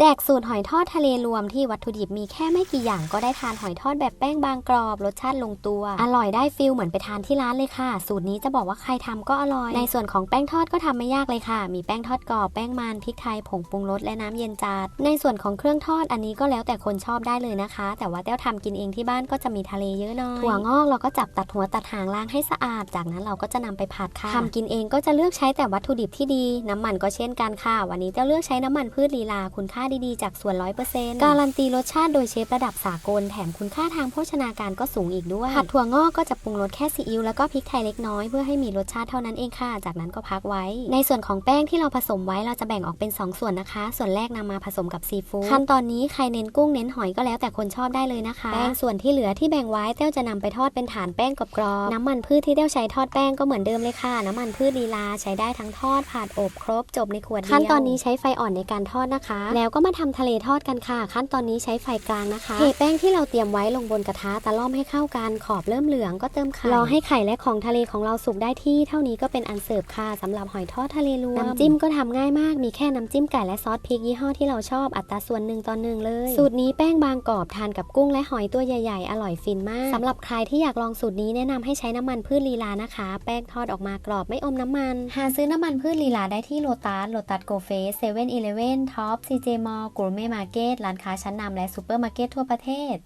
แจกสูตรหอยทอดทะเลรวมที่วัตถุดิบมีแค่ไม่กี่อย่างก็ได้ทานหอยทอดแบบแป้งบางกรอบ รสชาติลงตัว อร่อยได้ฟิลเหมือนไปทานที่ร้านเลยค่ะ สูตรนี้จะบอกว่าใครทำก็อร่อย ในส่วนของแป้งทอดก็ทำไม่ยากเลยค่ะ มีแป้งทอดกรอบแป้งมันพริกไทยผงปรุงรสและน้ำเย็นจัดในส่วนของเครื่องทอดอันนี้ก็แล้วแต่คนชอบได้เลยนะคะ แต่ว่าแต้วทำกินเองที่บ้านก็จะมีทะเลเยอะหน่อยถั่วงอกเราก็จับตัดหัวตัดหางล้างให้สะอาด จากนั้นเราก็จะนำไปผัดค่ะทำกินเองก็จะเลือกใช้แต่วัตถุดิบที่ดี น้ำมันก็เช่นกันค่ะ วันนี้แต้วเลือกใช้น้ำมันพืชลีลาคุณค่าดีๆ จากส่วนร้อยเปอร์เซ็นต์การันตีรสชาติโดยเชฟระดับสากล แถมคุณค่าทางโภชนาการก็สูงอีกด้วยผัดถั่วงอกก็จะปรุงรสแค่ซีอิ๊วแล้วก็พริกไทยเล็กน้อยเพื่อให้มีรสชาติเท่านั้นเองค่ะ จากนั้นก็พักไว้ ในส่วนของแป้งที่เราผสมไว้เราจะแบ่งออกเป็น 2 ส่วนนะคะ ส่วนแรกนำมาผสมกับซีฟู้ดขั้นตอนนี้ใครเน้นกุ้งเน้นหอยก็แล้วแต่คนชอบได้เลยนะคะแป้งส่วนที่เหลือที่แบ่งไว้เต้วจะนำไปทอดเป็นฐานแป้งกรอบๆน้ำมันพืชที่เต้วใช้ทอดแป้งก็เหมือนเดิมเลยค่ะ น้ำมันพืชลีลาใช้ได้ทั้งทอดผัดอบครบจบในขวดเดียวขั้นตอนนี้ใช้ไฟอ่อนในการทอดนะคะ แล้วก็มาทำทะเลทอดกันค่ะ ขั้นตอนนี้ใช้ไฟกลางนะคะเทแป้งที่เราเตรียมไว้ลงบนกระทะตะล่อมให้เข้ากันขอบเริ่มเหลืองก็เติมไข่รอให้ไข่และของทะเลของเราสุกได้ที่ เท่านี้ก็เป็นอันเสิร์ฟค่ะสำหรับหอยทอดทะเลรวมน้ำจิ้มก็ทำง่ายมากมีแค่น้ำจิ้มไก่และซอสพริกยี่ห้อที่เราชอบอัตราส่วนหนึ่งต่อหนึ่งเลย สูตรนี้แป้งบางกรอบทานกับกุ้งและหอยตัวใหญ่ๆ อร่อยฟินมากสำหรับใครที่อยากลองสูตรนี้แนะนำให้ใช้น้ำมันพืชลีลานะคะ แป้งทอดออกมากรอบไม่อมน้ำมัน หาซื้อน้ำมันพืชลีลาได้ที่โลตัสโลตัสโกเฟสเซเว่นอีเลฟเว่นท็อปซีเจมมอลกรูเม่มาร์เก็ตร้านค้าชั้นนำและซูเปอร์มาร์เก็ตทั่วประเทศ